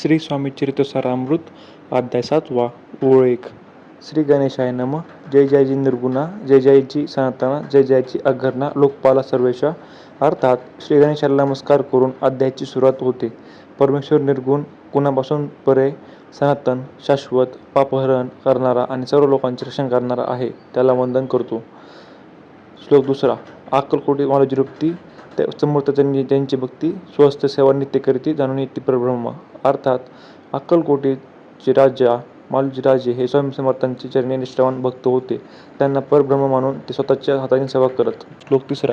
श्री स्वामी चरितसारामृत अध्याय सातवा ओळख श्री गणेशाय नम जय जयजी निर्गुणा जय जयची सनातना जय जयची अघर्णा लोकपाला सर्वेशा. अर्थात श्री गणेशाला नमस्कार करून अध्यायाची सुरुवात होते. परमेश्वर निर्गुण कुणापासून परे सनातन शाश्वत पापहरण करणारा आणि सर्व लोकांचे रक्षण करणारा आहे त्याला वंदन करतो. श्लोक दुसरा अक्कलकोटी मालजीरुक्ती त्या समर्थ त्यांनी त्यांची भक्ती स्वस्त सेवा नित्य करीती जाणून येते परब्रह्म. अर्थात अक्कलकोटीचे राजा मालजी राजे हे स्वामी समर्थांचे चरणी निष्ठावान भक्त होते. त्यांना परब्रह्म मानून ते स्वतःच्या हाताने सेवा करत. श्लोक तिसरा.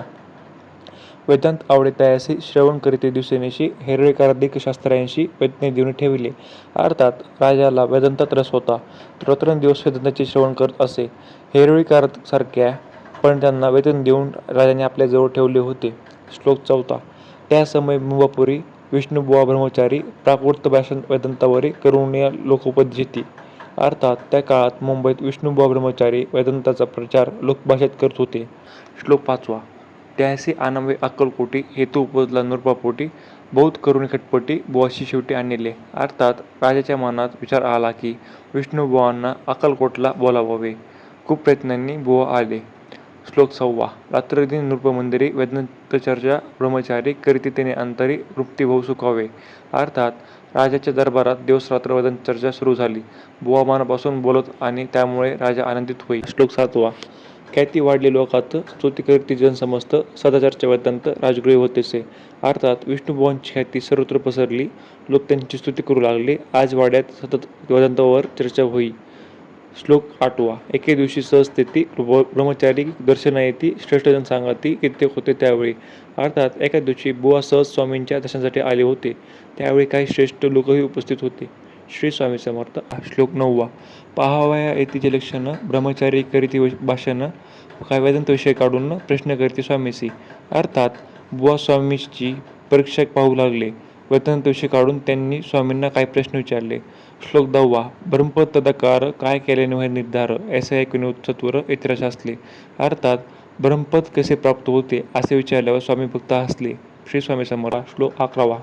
वेदांत आवडे तयासी श्रवण करीते दिवसेनेशी हेरळेकाराधिक शास्त्रांशी वेदने देऊन ठेविले. अर्थात राजाला वेदांतात रस होता. दिवस वेदांताचे श्रवण करत असे. हेरळीकार सारख्या त्यांना वेतन देऊन राजाने आपल्याजवळ ठेवले होते. श्लोक चौथा. त्या समय मुंबापुरी विष्णुबुवा ब्रह्मचारी प्राकृत भाषण वेदांतावरी करुणीय लोकोपदेशिती अर्थात त्या काळात मुंबईत विष्णुबुवा ब्रह्मचारी वेदांताचा प्रचार लोकभाषेत करत होते. श्लोक पाचवा. त्यासी आनवे अक्कलकोटी हेतू उपजला नृपापोटी बहुत करुणी खटपटी बुवाशी शेवटी आणले. अर्थात राजाच्या मनात विचार आला की विष्णुबुवांना अक्कलकोटला बोलावावे. खूप प्रयत्नांनी बुवा आले. श्लोक सव्वा. रात्रदिन नृपमंदिरी वेदांतचर्चा ब्रह्मचारी करीती त्याने अंतरी वृत्ती भाऊ सुखावे. अर्थात राजाच्या दरबारात दिवसरात्र वेदांत चर्चा सुरू झाली. बुवामानापासून बोलत आणि त्यामुळे राजा आनंदित होई श्लोक सातवा. ख्याती वाढली लोकात स्तुती करीती जन समस्त सदाचारच्या वेदांत राजगृही होतेसे. अर्थात विष्णुभुवांची ख्याती सर्वत्र पसरली. लोक त्यांची स्तुती करू लागले. आज वाड्यात सतत वेदांतावर चर्चा होई. श्लोक आठवा. एके दिवशी सहज सहस्थिती ब्रह्मचारी दर्शना येती श्रेष्ठजन सांगती कित्येक होते त्यावेळी. अर्थात एका दिवशी बुवा सहज स्वामींच्या दर्शनासाठी आले होते. त्यावेळी काही श्रेष्ठ लोकही उपस्थित होते. श्री स्वामी समर्थ. श्लोक नववा. पाहावया येतीचे लक्षणं ब्रह्मचारी करीती भाषणं काय वेदांत विषय काढून प्रश्न करते स्वामीसी अर्थात बुवा स्वामीची परीक्षा पाहू लागले. वेदांत विषय काढून त्यांनी स्वामींना काही प्रश्न विचारले. श्लोक दहावा ब्रह्मपद तदाकार काय केल्याने वय निर्धार? असे ऐकून सत्वर इतिहास असले अर्थात ब्रह्मपद कसे प्राप्त होते असे विचारल्यावर स्वामी भक्त हसले. श्री स्वामी समोर श्लोक अकरावा.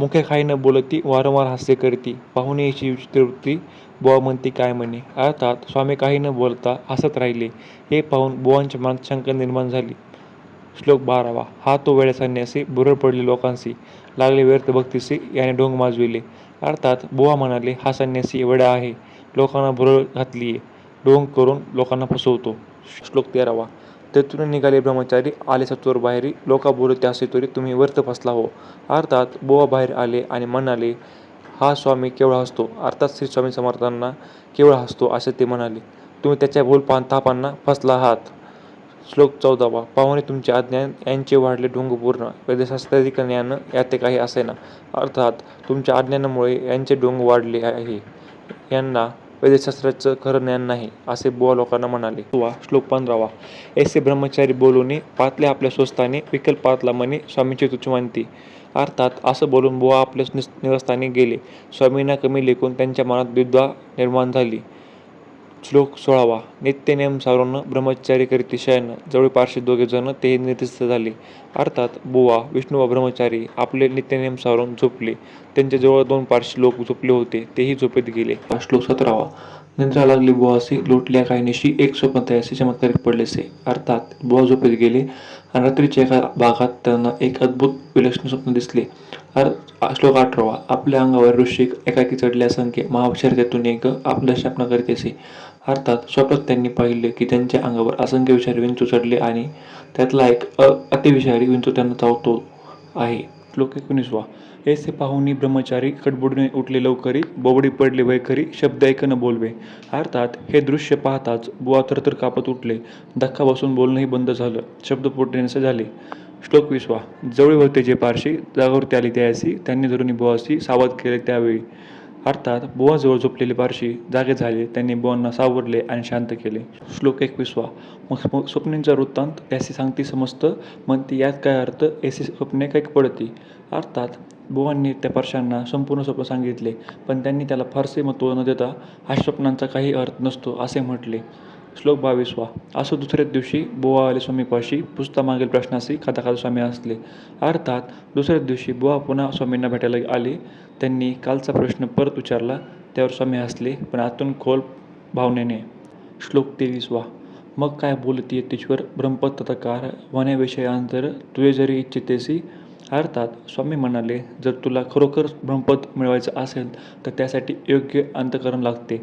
मुखे खाई न बोलती वारंवार हास्य करती. पाहुणे याची वृत्ती बुवा म्हणती काय म्हणे? अर्थात स्वामी काही न बोलता हसत राहिले. हे पाहून बुवांच्या मनात शंका निर्माण झाली. श्लोक बारावा. हा तो वेळ संन्यासी बुरळ पडले लोकांशी. लागले व्यर्थ भक्तीसी याने डोंग माजविले. अर्थात बुवा म्हणाले हा संन्यासी वेडा आहे लोकांना भुरळ घातलीये. डोंग करून लोकांना फसवतो. श्लोक तेरावा. तेथून निघाले ब्रह्मचारी आले सत्वर बाहेरी लोका बोलते असे तरी तुम्ही व्यर्थ फसला हो. अर्थात बुवा बाहेर आले आणि म्हणाले हा स्वामी केवळ हसतो. अर्थात श्री स्वामी समर्थांना केवळ हसतो असे ते म्हणाले तुम्ही त्याच्या भूल तापांना फसला आहात. श्लोक चौदावा पाहुणे तुमचे अज्ञान यांचे वाढले ढोंग पूर्ण वेदशास्त्राधिक ज्ञान याते काही असेना अर्थात तुमच्या अज्ञानामुळे यांचे डोंग वाढले आहे. यांना वेदशास्त्राचं खरं ज्ञान नाही असे बुवा लोकांना म्हणाले. वा श्लोक पंधरावा. ऐसे ब्रह्मचारी बोलून पातल्या आपल्या स्वस्ताने विकल पातला म्हणे स्वामीची तुझी मानती. अर्थात असं बोलून बुवा आपल्या निस निवासस्थानी गेले. स्वामींना कमी लेखून त्यांच्या मनात विद्वा निर्माण झाली. श्लोक सोळावा. नित्यनेम सारून ब्रह्मचारी करीती शयन. जवळ पारशे दोघे जण ते निर्दिष्ट झाले. अर्थात बुवा विष्णू व ब्रह्मचारी आपले नित्यनेम सारून झोपले. त्यांच्याजवळ दोन पारशे लोक झोपले होते. तेही झोपेत गेले. श्लोक सतरावा. निद्रा लागली बुवासी लोटल्या काही निशी एक स्वप्न तयासी चमत्कारिक पडलेसे अर्थात बुवा झोपेत गेले आणि रात्रीच्या एका भागात त्यांना एक अद्भुत विलक्षण स्वप्न दिसले. अर श्लोक अठरावा. आपल्या अंगावर ऋषिक एकाकी चढले असंख्य महाविचार एक आपल्या शापना करीत असे. अर्थात स्वतःच त्यांनी पाहिले की त्यांच्या अंगावर असंख्य विषारी विंचू चढले आणि त्यातला एक अ अतिविषारी विंचू त्यांना चावतो आहे. श्लोक एकोणीसवा ऐसे पाहुणी ब्रह्मचारी खडबुडणे उठले लवकरी बोबडी पडले वैखरी शब्द ऐकन बोलवे. अर्थात हे दृश्य पाहताच बुवा थरथर कापत उठले. धक्का बसून बोलणंही बंद झालं. शब्द पोटण्याचे झाले. श्लोक विसवा जवळ होते जे पारशी जागृती आली त्याशी त्यांनी धरून बुवासी सावध केले त्यावेळी. अर्थात बुवाजवळ झोपलेले पारशी जागे झाले त्यांनी बुवांना सावरले आणि शांत केले. श्लोक एकविसवा. मग स्वप्नींचा वृत्तांत त्याशी सांगती समजतं ती यात काय अर्थ? ऐसे स्वप्ने काही पडती? अर्थात बुवांनी त्या पारशांना संपूर्ण स्वप्न सांगितले पण त्यांनी त्याला फारसे महत्त्व न देता हा स्वप्नांचा काही अर्थ नसतो असे म्हटले. श्लोक बावीसवा असं दुसऱ्या दिवशी बुवा आले स्वामीपाशी पुस्तकामागील प्रश्नाशी खाता स्वामी असले. अर्थात दुसऱ्या दिवशी बुवा पुन्हा स्वामींना भेटायला आले. त्यांनी कालचा प्रश्न परत विचारला त्यावर स्वामी हसले पण आतून खोल भावनेने. श्लोक तेवीसवा मग काय बोलती यतीश्वर ब्रह्मपतकार होण्याविषयांतर तुझे जरी इच्छितेसी. अर्थात स्वामी म्हणाले जर तुला खरोखर ब्रह्मपद मिळवायचं असेल तर त्यासाठी योग्य अंतकरण लागते.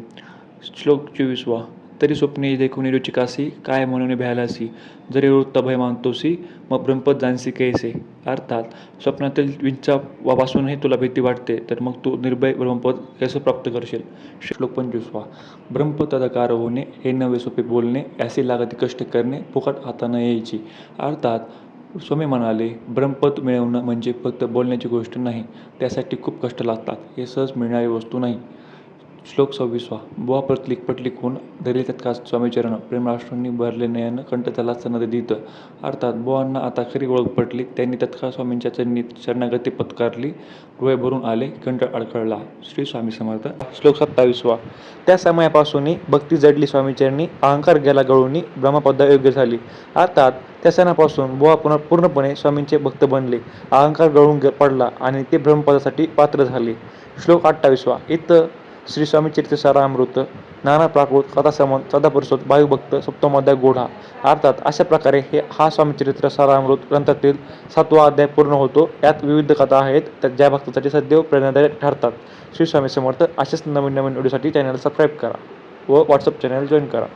श्लोक चोवीसवा तरी स्वप्ने देखून रुचिकासी काय म्हणून भ्यालासी जरी वृत्त भय मानतोसी मग ब्रह्मपद जाणसी कैसे? अर्थात स्वप्नातील विंचापासूनही तुला भीती वाटते तर मग तू निर्भय ब्रह्मपद कसं प्राप्त करशील? श्लोक पंचवीसवा. ब्रह्मपदाकार होणे हे नवे सोपे बोलणे असे लागते कष्ट करणे फुकट हातानं यायची. अर्थात स्वामी म्हणाले ब्रह्मपद मिळवणं म्हणजे फक्त बोलण्याची गोष्ट नाही त्यासाठी खूप कष्ट लागतात हे सहज मिळणारी वस्तू नाही. श्लोक सव्वीसवा बुवा प्रतलिक पटलीक होऊन धरले तत्काळ स्वामीचरण. प्रेमराष्ट्रांनी भरले नयन कंठ त्याला सनद दित. अर्थात बुवांना आता खरी ओळख पटली. त्यांनी तत्काळ स्वामींच्या चरणी शरणागती पत्कारली. डोळे भरून आले कंठ अडखळला. श्री स्वामी समर्थ. श्लोक सत्तावीसवा त्या समयापासूनही भक्ती जडली स्वामीचरणी. अहंकार गेला गळूनी ब्रह्मपदा योग्य झाली. अर्थात त्या सणापासून बुवा पुन्हा पूर्णपणे स्वामींचे भक्त बनले. अहंकार गळून पडला आणि ते ब्रह्मपदासाठी पात्र झाले. श्लोक अठ्ठावीसवा इथं श्री स्वामी चरित्रसारामृत नाना प्राकृत कथासमन सदापुरुषोत वायुभक्त सप्तमोध्याय गोढा अर्थात अशा प्रकारे हे हा स्वामीचरित्र सारामृत ग्रंथातील सातवा अध्याय पूर्ण होतो. यात विविध कथा आहेत त्या ज्या भक्तासाठी सदैव प्रेरणादायक ठरतात. श्री स्वामी समर्थ असेच नवीन नवीन व्हिडिओसाठी चॅनल सबस्क्राईब करा व व्हॉट्सअप चॅनल जॉईन करा.